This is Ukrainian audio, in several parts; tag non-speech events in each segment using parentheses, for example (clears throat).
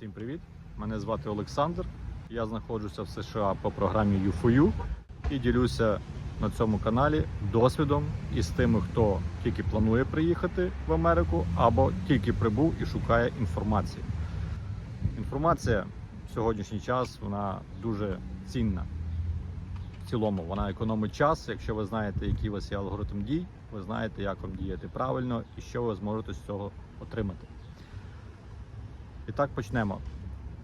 Всім привіт! Мене звати Олександр. Я знаходжуся в США по програмі U4U і ділюся на цьому каналі досвідом із тими, хто тільки планує приїхати в Америку або тільки прибув і шукає інформації. Інформація в сьогоднішній час вона дуже цінна. В цілому вона економить час. Якщо ви знаєте, який у вас є алгоритм дій, ви знаєте, як вам діяти правильно і що ви зможете з цього отримати. І так почнемо.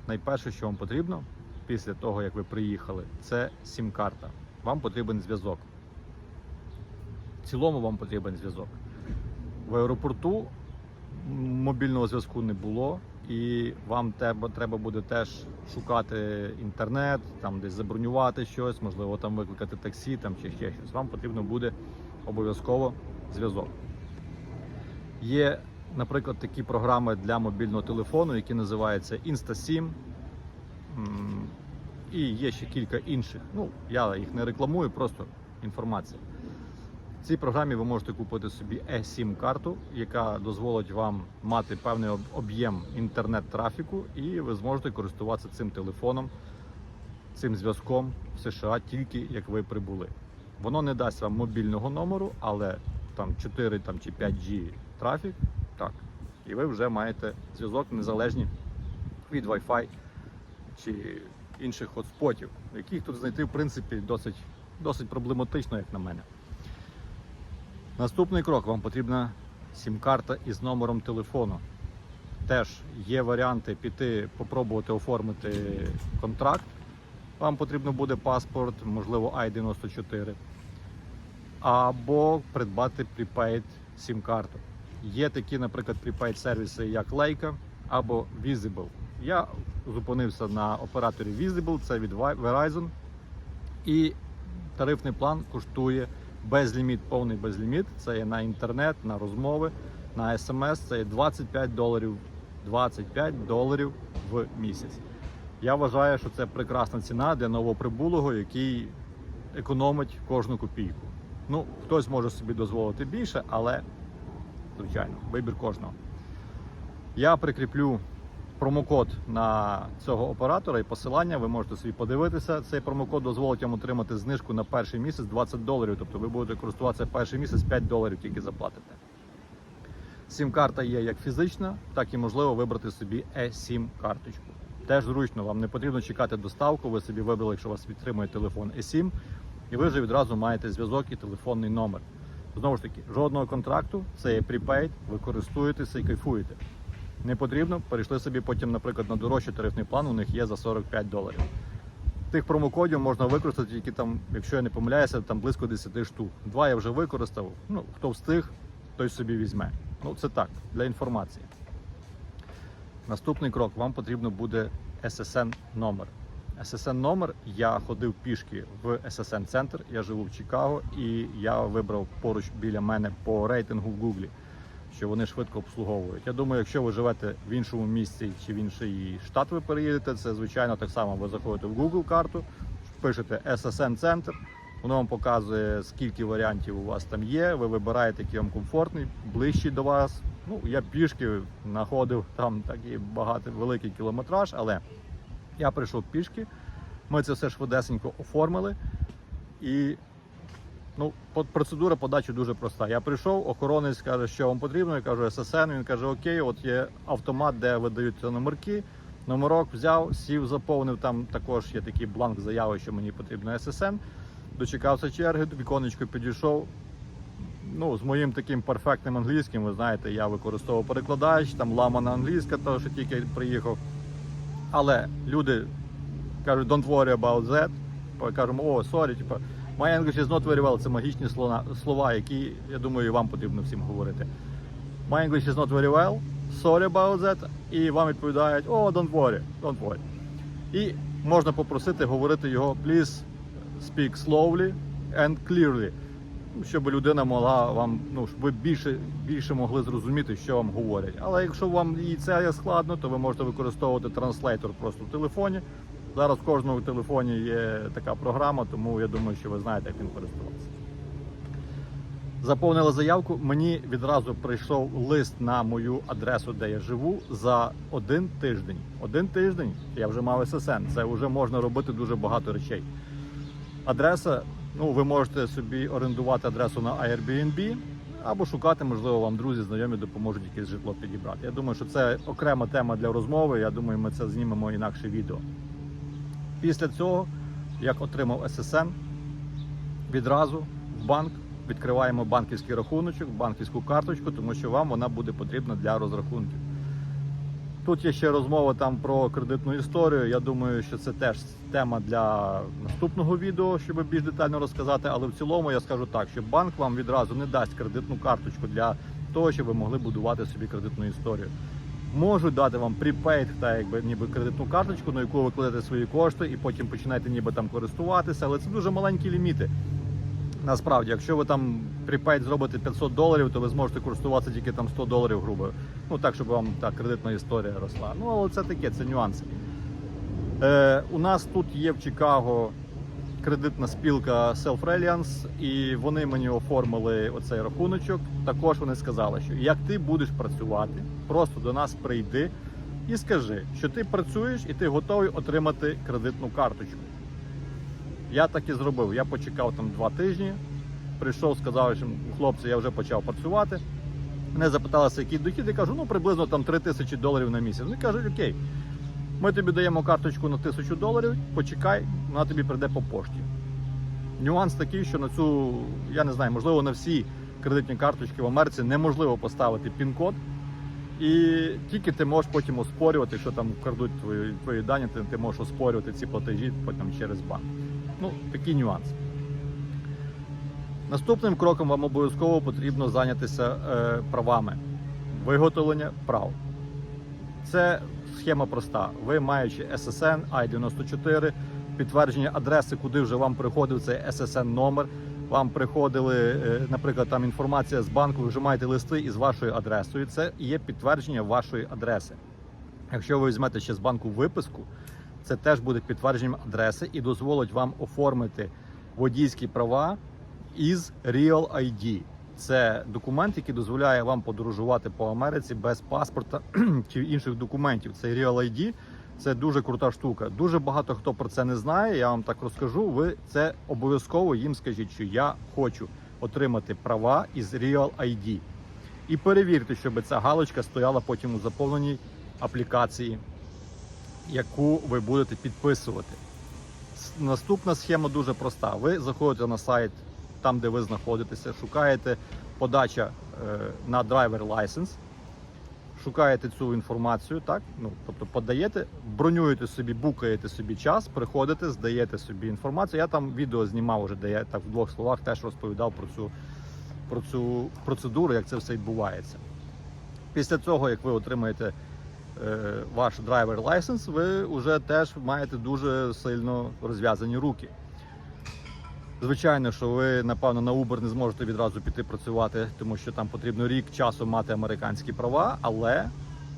Найперше, що вам потрібно після того, як ви приїхали, це сім-карта. Вам потрібен зв'язок. В цілому вам потрібен зв'язок. В аеропорту мобільного зв'язку не було, і вам треба, буде теж шукати інтернет, там десь забронювати щось, можливо, там викликати таксі там, чи ще щось. Вам потрібно буде обов'язково зв'язок. Є, наприклад, такі програми для мобільного телефону, які називаються InstaSIM. М, І є ще кілька інших. Ну, я їх не рекламую, просто інформація. В цій програмі ви можете купити собі eSIM-карту, яка дозволить вам мати певний об'єм інтернет-трафіку, і ви зможете користуватися цим телефоном, цим зв'язком в США тільки як ви прибули. Воно не дасть вам мобільного номеру, але там 4 там, чи 5G трафік. І ви вже маєте зв'язок незалежні від Wi-Fi чи інших хотспотів, яких тут знайти в принципі досить, досить проблематично, як на мене. Наступний крок вам потрібна сім-карта із номером телефону. Теж є варіанти піти, попробувати оформити контракт. Вам потрібно буде паспорт, можливо, I-94. Або придбати prepaid сім-карту. Є такі, наприклад, prepaid сервіси, як Leica або Visible. Я зупинився на операторі Visible, це від Verizon. І тарифний план коштує безліміт, повний безліміт. Це є на інтернет, на розмови, на смс. Це є 25 доларів, 25 доларів в місяць. Я вважаю, що це прекрасна ціна для новоприбулого, який економить кожну копійку. Ну, хтось може собі дозволити більше, але, звичайно, вибір кожного. Я прикріплю промокод на цього оператора і посилання. Ви можете собі подивитися. Цей промокод дозволить вам отримати знижку на перший місяць 20 доларів. Тобто ви будете користуватися перший місяць 5 доларів тільки заплатите. Сім-карта є як фізична, так і можливо вибрати собі e-SIM карточку. Теж зручно, вам не потрібно чекати доставку. Ви собі вибрали, якщо у вас підтримує телефон e-SIM, і ви вже відразу маєте зв'язок і телефонний номер. Знову ж таки, жодного контракту, це є prepaid, ви користуєтеся і кайфуєте. Не потрібно, перейшли собі потім, наприклад, на дорожчий тарифний план, у них є за 45 доларів. Тих промокодів можна використати тільки там, якщо я не помиляюся, там близько 10 штук. Два я вже використав. Ну, хто встиг, той собі візьме. Ну, це так, для інформації. Наступний крок, вам потрібно буде SSN номер. SSN номер я ходив пішки в SSN центр. Я живу в Чикаго і я вибрав поруч біля мене по рейтингу в Гуглі, що вони швидко обслуговують. Я думаю, якщо ви живете в іншому місці чи в інший штат, ви переїдете, це звичайно так само. Ви заходите в Google карту, пишете SSN центр. Воно вам показує, скільки варіантів у вас там є. Ви вибираєте, який вам комфортний, ближчий до вас. Ну, я пішки знаходив там такий багатий великий кілометраж, але я прийшов пішки. Ми це все швидесенько оформили. І ну, процедура подачі дуже проста. Я прийшов, охоронець каже, що вам потрібно. Я кажу ССН. Він каже: Окей, от є автомат, де видаються номерки. Номерок взяв, сів, заповнив. Там також є такий бланк заяви, що мені потрібно ССН. Дочекався черги, віконечко підійшов. Ну, з моїм таким перфектним англійським, ви знаєте, я використовував перекладач, там ламана англійська, то що тільки приїхав. Але люди кажуть, don't worry about that. Кажемо, о, типу, my English is not very well. Це магічні слова, слова, які, я думаю, вам потрібно всім говорити. My English is not very well, sorry about that. І вам відповідають, о, don't worry, don't worry. І можна попросити говорити його, please speak slowly and clearly. Щоб людина могла вам, ну, щоб ви більше, більше могли зрозуміти, що вам говорять. Але якщо вам і це є складно, то ви можете використовувати транслейтор просто в телефоні. Зараз в кожному телефоні є така програма, тому я думаю, що ви знаєте, як ним користуватися. Заповнили заявку. Мені відразу прийшов лист на мою адресу, де я живу, за один тиждень. Один тиждень я вже мав ССН. Це вже можна робити дуже багато речей. Адреса, ну ви можете собі орендувати адресу на Airbnb або шукати, можливо, вам друзі, знайомі допоможуть якесь житло підібрати. Я думаю, що це окрема тема для розмови. Я думаю, ми це знімемо інакше відео. Після цього, як отримав ССН, відразу в банк відкриваємо банківський рахуночок, банківську карточку, тому що вам вона буде потрібна для розрахунків. Тут є ще розмова там про кредитну історію. Я думаю, що це теж тема для наступного відео, щоб більш детально розказати. Але в цілому я скажу так, що банк вам відразу не дасть кредитну карточку для того, щоб ви могли будувати собі кредитну історію. Можуть дати вам prepaid, та якби ніби кредитну карточку, на яку ви кладете свої кошти, і потім починаєте ніби там користуватися, але це дуже маленькі ліміти. Насправді, якщо ви там prepaid зробите 500 доларів, то ви зможете користуватися тільки там 100 доларів грубо. Ну так, щоб вам та кредитна історія росла. Ну але це таке, це нюанси. Е, у нас тут є в Чикаго кредитна спілка Self Reliance, і вони мені оформили оцей рахуночок. Також вони сказали, що як ти будеш працювати, просто до нас прийди і скажи, що ти працюєш і ти готовий отримати кредитну карточку. Я так і зробив. Я почекав там два тижні. Прийшов, сказав, що хлопці, я вже почав працювати. Мене запиталися, який дохід. Я кажу, ну приблизно там 3 тисячі доларів на місяць. Вони кажуть, окей, ми тобі даємо карточку на тисячу доларів, почекай, вона тобі прийде по пошті. Нюанс такий, що на цю, я не знаю, можливо, на всі кредитні карточки в Америці неможливо поставити пін-код. І тільки ти можеш потім оспорювати, що там крадуть твої, твої дані, ти, ти можеш оспорювати ці платежі потім через банк. Ну, такий нюанс. Наступним кроком вам обов'язково потрібно зайнятися е, правами виготовлення прав. Це схема проста. Ви маючи SSN I-94, підтвердження адреси, куди вже вам приходив цей SSN номер. Вам приходили, е, наприклад, там інформація з банку, ви вже маєте листи із вашою адресою. Це є підтвердження вашої адреси. Якщо ви візьмете ще з банку виписку, це теж буде підтвердженням адреси і дозволить вам оформити водійські права із Real ID. Це документ, який дозволяє вам подорожувати по Америці без паспорта (clears throat) чи інших документів. Це Real ID. Це дуже крута штука. Дуже багато хто про це не знає. Я вам так розкажу. Ви це обов'язково їм скажіть, що я хочу отримати права із Real ID. І перевірте, щоб ця галочка стояла потім у заповненій аплікації, яку ви будете підписувати. Наступна схема дуже проста. Ви заходите на сайт, там де ви знаходитеся, шукаєте подача е, на driver license, шукаєте цю інформацію, так? Ну, тобто подаєте, бронюєте собі, букаєте собі час, приходите, здаєте собі інформацію. Я там відео знімав уже, де я так в двох словах теж розповідав про цю, про цю процедуру, як це все відбувається. Після цього, як ви отримаєте ваш драйвер лайсенс, ви вже теж маєте дуже сильно розв'язані руки. Звичайно, що ви, напевно, на Uber не зможете відразу піти працювати, тому що там потрібно рік часу мати американські права, але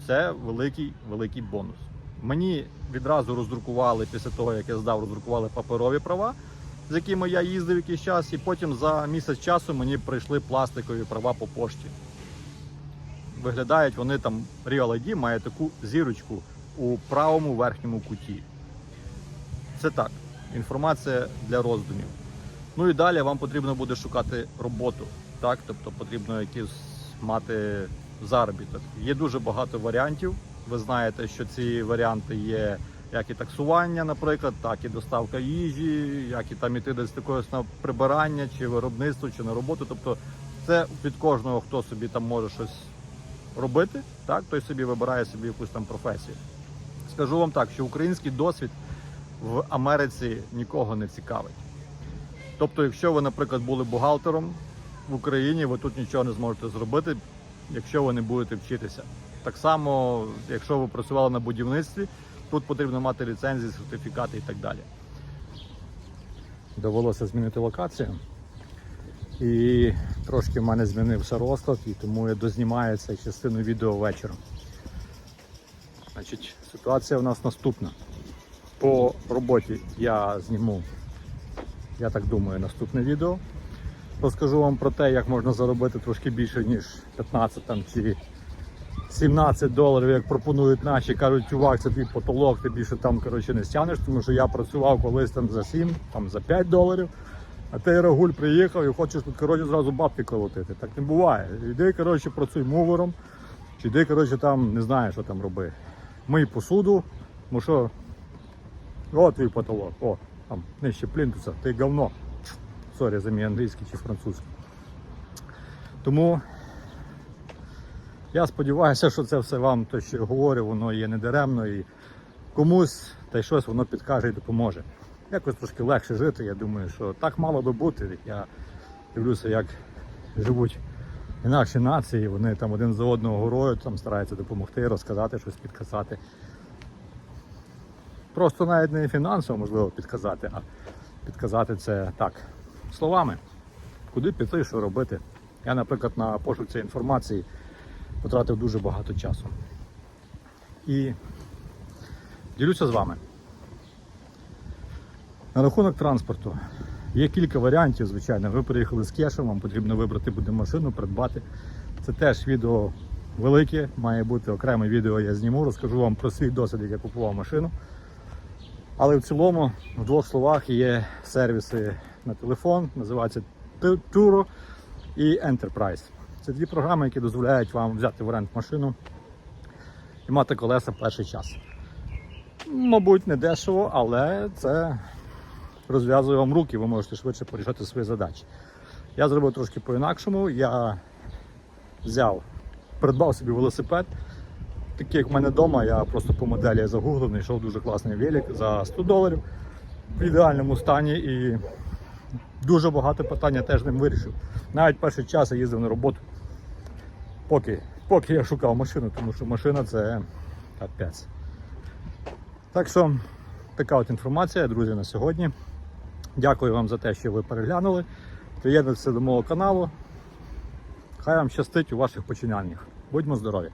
це великий великий бонус. Мені відразу роздрукували після того, як я здав, роздрукували паперові права, з якими я їздив якийсь час, і потім за місяць часу мені прийшли пластикові права по пошті. Виглядають вони там Real ID має таку зірочку у правому верхньому куті. Це так, інформація для роздумів. Ну і далі вам потрібно буде шукати роботу, так? Тобто потрібно якийсь мати заробіток. Є дуже багато варіантів. Ви знаєте, що ці варіанти є як і таксування, наприклад, так і доставка їжі, як і там іти десь такогось на прибирання, чи виробництво, чи на роботу. Тобто це від кожного, хто собі там може щось робити, так, той собі вибирає собі якусь там професію. Скажу вам так, що український досвід в Америці нікого не цікавить. Тобто, якщо ви, наприклад, були бухгалтером в Україні, ви тут нічого не зможете зробити, якщо ви не будете вчитися. Так само, якщо ви працювали на будівництві, тут потрібно мати ліцензії, сертифікати і так далі. Довелося змінити локацію. І трошки в мене змінився розклад, і тому я дознімаю цю частину відео вечором. Значить, ситуація у нас наступна. По роботі я зніму, я так думаю, наступне відео. Розкажу вам про те, як можна заробити трошки більше, ніж 15 там, чи 17 доларів, як пропонують наші. Кажуть, чувак, це твій потолок, ти більше там коротше, не стягнеш, тому що я працював колись там за 7, там, за 5 доларів. А ти Рагуль приїхав і хочеш тут коротше, зразу бабки колотити. Так не буває. Йди, коротше, працюй мувером, чи йди, коротше, там не знаю, що там роби. Мий посуду, тому що о, твій потолок, о, там нижче плінтуса, ти говно. Сорі за мій англійський чи французький. Тому я сподіваюся, що це все вам, те, що я говорю, воно є недаремно і комусь та й щось воно підкаже і допоможе. Якось трошки легше жити. Я думаю, що так мало би бути. Я дивлюся, як живуть інакші нації, вони там один за одного гороють, там стараються допомогти, розказати щось, підказати. Просто навіть не фінансово можливо підказати, а підказати це так, словами. Куди піти, що робити. Я, наприклад, на пошук цієї інформації потратив дуже багато часу. І ділюся з вами. На рахунок транспорту. Є кілька варіантів, звичайно. Ви приїхали з кешем, вам потрібно вибрати буде машину, придбати. Це теж відео велике, має бути окреме відео, я зніму, розкажу вам про свій досвід, як я купував машину. Але в цілому, в двох словах, є сервіси на телефон, називаються Turo і Enterprise. Це дві програми, які дозволяють вам взяти в оренду машину і мати колеса перший час. Мабуть, не дешево, але це розв'язує вам руки, ви можете швидше порішати свої задачі. Я зробив трошки по-інакшому. Я взяв, придбав собі велосипед. Такий, як в мене вдома, я просто по моделі загуглив, знайшов дуже класний велик за 100 доларів в ідеальному стані і дуже багато питань я теж ним вирішив. Навіть перший час я їздив на роботу, поки, поки я шукав машину, тому що машина це капець. Так що така от інформація, друзі, на сьогодні. Дякую вам за те, що ви переглянули. Приєднуйтеся до мого каналу. Хай вам щастить у ваших починаннях. Будьмо здорові!